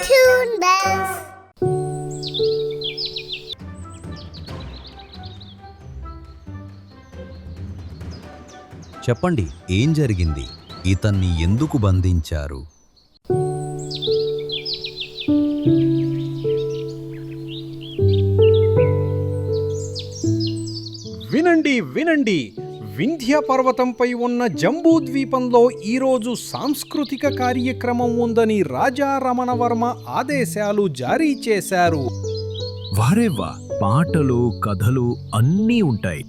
Toon Bells. చెప్పండి ఏం జరిగింది? ఇతన్ని ఎందుకు బంధించారు? వినండి వినండి. వింధ్య పర్వతంపై ఉన్న జంబూద్వీపంలో ఈరోజు సాంస్కృతిక కార్యక్రమం ఉందని రాజా రమణవర్మ ఆదేశాలు జారీ చేశారు. వారేవా పాటలు కథలు అన్నీ ఉంటాయి.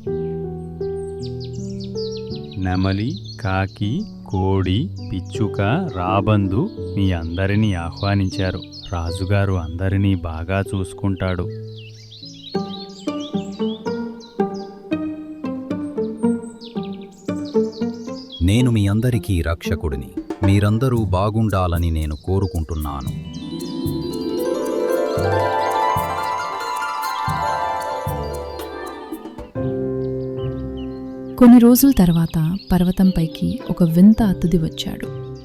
నెమలి కాకి కోడి పిచ్చుక రాబందు మీ అందరినీ ఆహ్వానించారు. రాజుగారు అందరినీ బాగా చూసుకుంటాడు. నేను మీ అందరికీ రక్షకుడిని. మీరందరూ బాగుండాలని నేను కోరుకుంటున్నాను. కొన్ని రోజుల తర్వాత పర్వతంపైకి ఒక వింత అతిథి వచ్చాడు.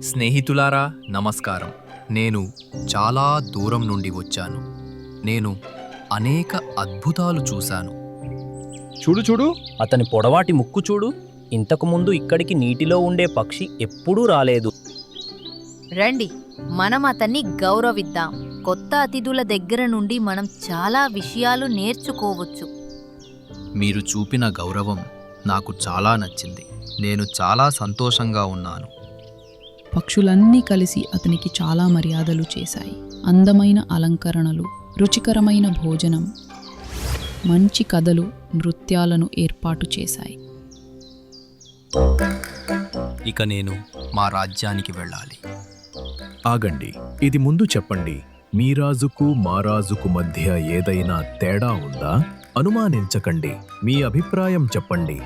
స్నేహితులారా నమస్కారం. నేను చాలా దూరం నుండి వచ్చాను. నేను అనేక అద్భుతాలు చూశాను. చూడు చూడు అతని పొడవాటి ముక్కు చూడు. ఇంతకుముందు ఇక్కడికి నీటిలో ఉండే పక్షి ఎప్పుడూ రాలేదు. రండి మనం అతన్ని గౌరవిద్దాం. కొత్త అతిథుల దగ్గర నుండి మనం చాలా విషయాలు నేర్చుకోవచ్చు. మీరు చూపిన గౌరవం నాకు చాలా నచ్చింది. నేను చాలా సంతోషంగా ఉన్నాను. పక్షులన్నీ కలిసి అతనికి చాలా మర్యాదలు చేశాయి. అందమైన అలంకరణలు రుచికరమైన భోజనం మంచి కథలు నృత్యాలను ఏర్పాటు చేశాయి. ఇక నేను మా రాజ్యానికి వెళ్ళాలి. ఆగండి. ఇది ముందు చెప్పండి. మీ రాజుకు మా రాజుకు మధ్య ఏదైనా తేడా ఉందా? అనుమానించకండి. మీ అభిప్రాయం చెప్పండి.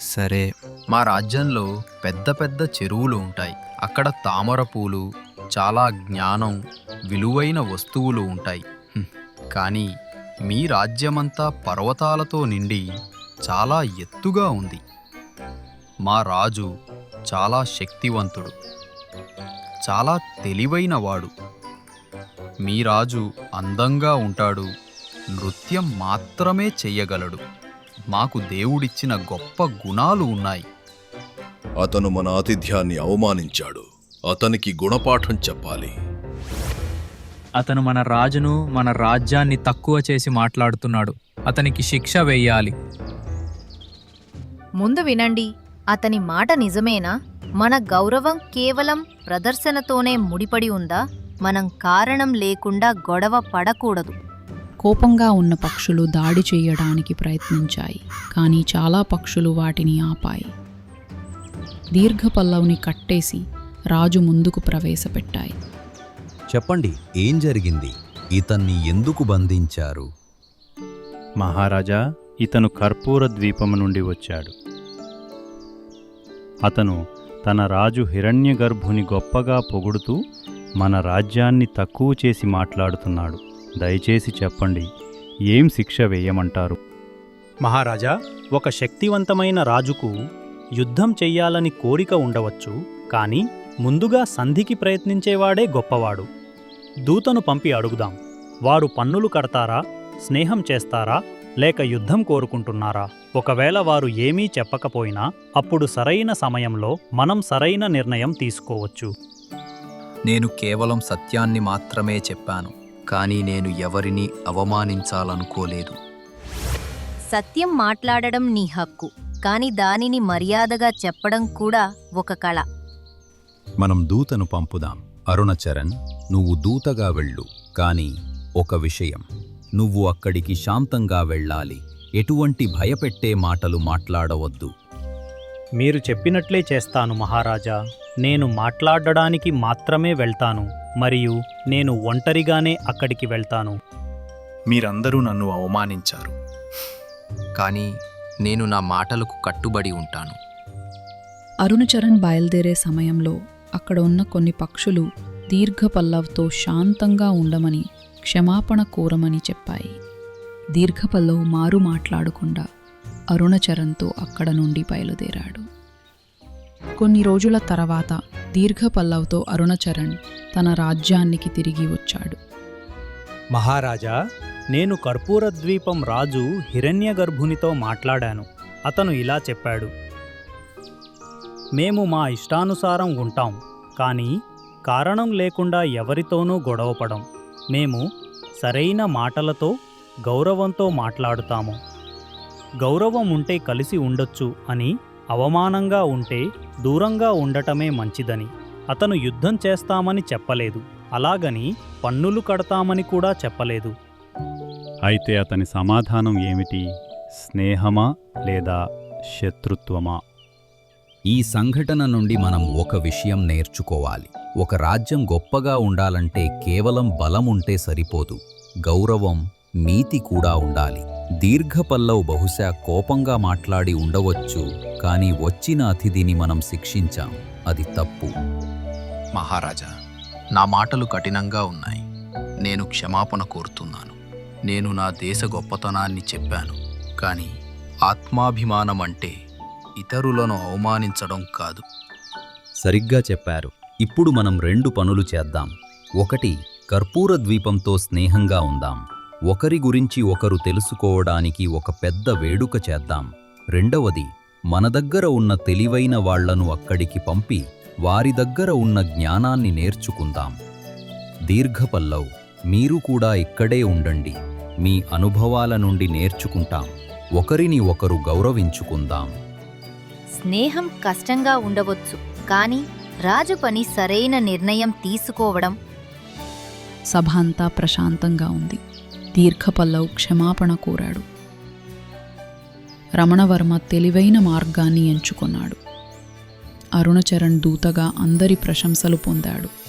సరే. మా రాజ్యంలో పెద్ద పెద్ద చెరువులు ఉంటాయి. అక్కడ తామర పూలు చాలా జ్ఞానం విలువైన వస్తువులు ఉంటాయి. కానీ మీ రాజ్యమంతా పర్వతాలతో నిండి చాలా ఎత్తుగా ఉంది. మా రాజు చాలా శక్తివంతుడు. చాలా తెలివైన వాడు మీ రాజు అందంగా ఉంటాడు. నృత్యం మాత్రమే చెయ్యగలడు. మాకు దేవుడిచ్చిన గొప్ప గుణాలు ఉన్నాయి. అతను మన ఆతిథ్యాన్ని అవమానించాడు. అతనికి గుణపాఠం చెప్పాలి. అతను మన రాజును మన రాజ్యాన్ని తక్కువ చేసి మాట్లాడుతున్నాడు. అతనికి శిక్ష వెయ్యాలి ముందు వినండి. అతని మాట నిజమేనా? మన గౌరవం కేవలం ప్రదర్శనతోనే ముడిపడి ఉందా? మనం కారణం లేకుండా గొడవ పడకూడదు. కోపంగా ఉన్న పక్షులు దాడి చేయడానికి ప్రయత్నించాయి కానీ చాలా పక్షులు వాటిని ఆపాయి. దీర్ఘపల్లవుని కట్టేసి రాజు ముందుకు ప్రవేశపెట్టాయి. చెప్పండి ఏం జరిగింది? ఇతన్ని ఎందుకు బంధించారు? మహారాజా ఇతను కర్పూర ద్వీపము నుండి వచ్చాడు. అతను తన రాజు హిరణ్యగర్భుని గొప్పగా పొగుడుతూ మన రాజ్యాన్ని తక్కువ చేసి మాట్లాడుతున్నాడు. దయచేసి చెప్పండి ఏం శిక్ష వేయమంటారు? మహారాజా ఒక శక్తివంతమైన రాజుకు యుద్ధం చెయ్యాలని కోరిక ఉండవచ్చు కానీ ముందుగా సంధికి ప్రయత్నించేవాడే గొప్పవాడు. దూతను పంపి అడుగుదాం వారు పన్నులు కడతారా స్నేహం చేస్తారా లేక యుద్ధం కోరుకుంటున్నారా? ఒకవేళ వారు ఏమీ చెప్పకపోయినా అప్పుడు సరైన సమయంలో మనం సరైన నిర్ణయం తీసుకోవచ్చు. నేను కేవలం సత్యాన్ని మాత్రమే చెప్పాను కానీ నేను ఎవరిని అవమానించాలనుకోలేదు. సత్యం మాట్లాడడం నీ హక్కు కాని దానిని మర్యాదగా చెప్పడం కూడా ఒక కళ. మనం దూతను పంపుదాం. అరుణచరణ్ నువ్వు దూతగా వెళ్ళు కాని ఒక విషయం. నువ్వు అక్కడికి శాంతంగా వెళ్ళాలి. ఎటువంటి భయపెట్టే మాటలు మాట్లాడవద్దు. మీరు చెప్పినట్లే చేస్తాను మహారాజా. నేను మాట్లాడడానికి మాత్రమే వెళ్తాను మరియు నేను ఒంటరిగానే అక్కడికి వెళ్తాను. మీరందరూ నన్ను అవమానించారు. కానీ నేను నా మాటలకు కట్టుబడి ఉంటాను. అరుణచరణ్ బయలుదేరే సమయంలో అక్కడ ఉన్న కొన్ని పక్షులు దీర్ఘపల్లవ్తో శాంతంగా ఉండమని క్షమాపణ కోరమని చెప్పాయి. దీర్ఘపల్లవ్ మారు మాట్లాడకుండా అరుణచరణ్తో అక్కడ నుండి బయలుదేరాడు. కొన్ని రోజుల తర్వాత దీర్ఘపల్లవ్తో అరుణచరణ్ తన రాజ్యానికి తిరిగి వచ్చాడు. మహారాజా నేను కర్పూర ద్వీపం రాజు హిరణ్యగర్భునితో మాట్లాడాను. అతను ఇలా చెప్పాడు. మేము మా ఇష్టానుసారం ఉంటాం కానీ కారణం లేకుండా ఎవరితోనూ గొడవపడం. మేము సరైన మాటలతో గౌరవంతో మాట్లాడుతాము. గౌరవం ఉంటే కలిసి ఉండొచ్చు అని అవమానంగా ఉంటే దూరంగా ఉండటమే మంచిదని. అతను యుద్ధం చేస్తామని చెప్పలేదు. అలాగని పన్నులు కడతామని కూడా చెప్పలేదు. అయితే అతని సమాధానం ఏమిటి? స్నేహమా లేదా శత్రుత్వమా? ఈ సంఘటన నుండి మనం ఒక విషయం నేర్చుకోవాలి. ఒక రాజ్యం గొప్పగా ఉండాలంటే కేవలం బలం ఉంటే సరిపోదు. గౌరవం నీతి కూడా ఉండాలి. దీర్ఘపల్లవ్ బహుశా కోపంగా మాట్లాడి ఉండవచ్చు కానీ వచ్చిన అతిథిని మనం శిక్షించాం. అది తప్పు. మహారాజా నా మాటలు కఠినంగా ఉన్నాయి. నేను క్షమాపణ కోరుతున్నాను. నేను నా దేశ గొప్పతనాన్ని చెప్పాను. కానీ ఆత్మాభిమానం అంటే ఇతరులను అవమానించడం కాదు. సరిగ్గా చెప్పారు. ఇప్పుడు మనం రెండు పనులు చేద్దాం. ఒకటి కర్పూర ద్వీపంతో స్నేహంగా ఉందాం. ఒకరి గురించి ఒకరు తెలుసుకోవడానికి ఒక పెద్ద వేడుక చేద్దాం. రెండవది మన దగ్గర ఉన్న తెలివైన వాళ్ళను అక్కడికి పంపి వారి దగ్గర ఉన్న జ్ఞానాన్ని నేర్చుకుందాం. దీర్ఘపల్లవ్ మీరు కూడా ఇక్కడే ఉండండి. మీ అనుభవాల నుండి నేర్చుకుంటాం. ఒకరిని ఒకరు గౌరవించుకుందాం. స్నేహం కష్టంగా ఉండవచ్చు కానీ రాజు పని సరైన నిర్ణయం తీసుకోవడం. సభ అంతా ప్రశాంతంగా ఉంది. దీర్ఘపల్లవ్ క్షమాపణ కోరాడు. రమణవర్మ తెలివైన మార్గాన్ని ఎంచుకున్నాడు. అరుణచరణ్ దూతగా అందరి ప్రశంసలు పొందాడు.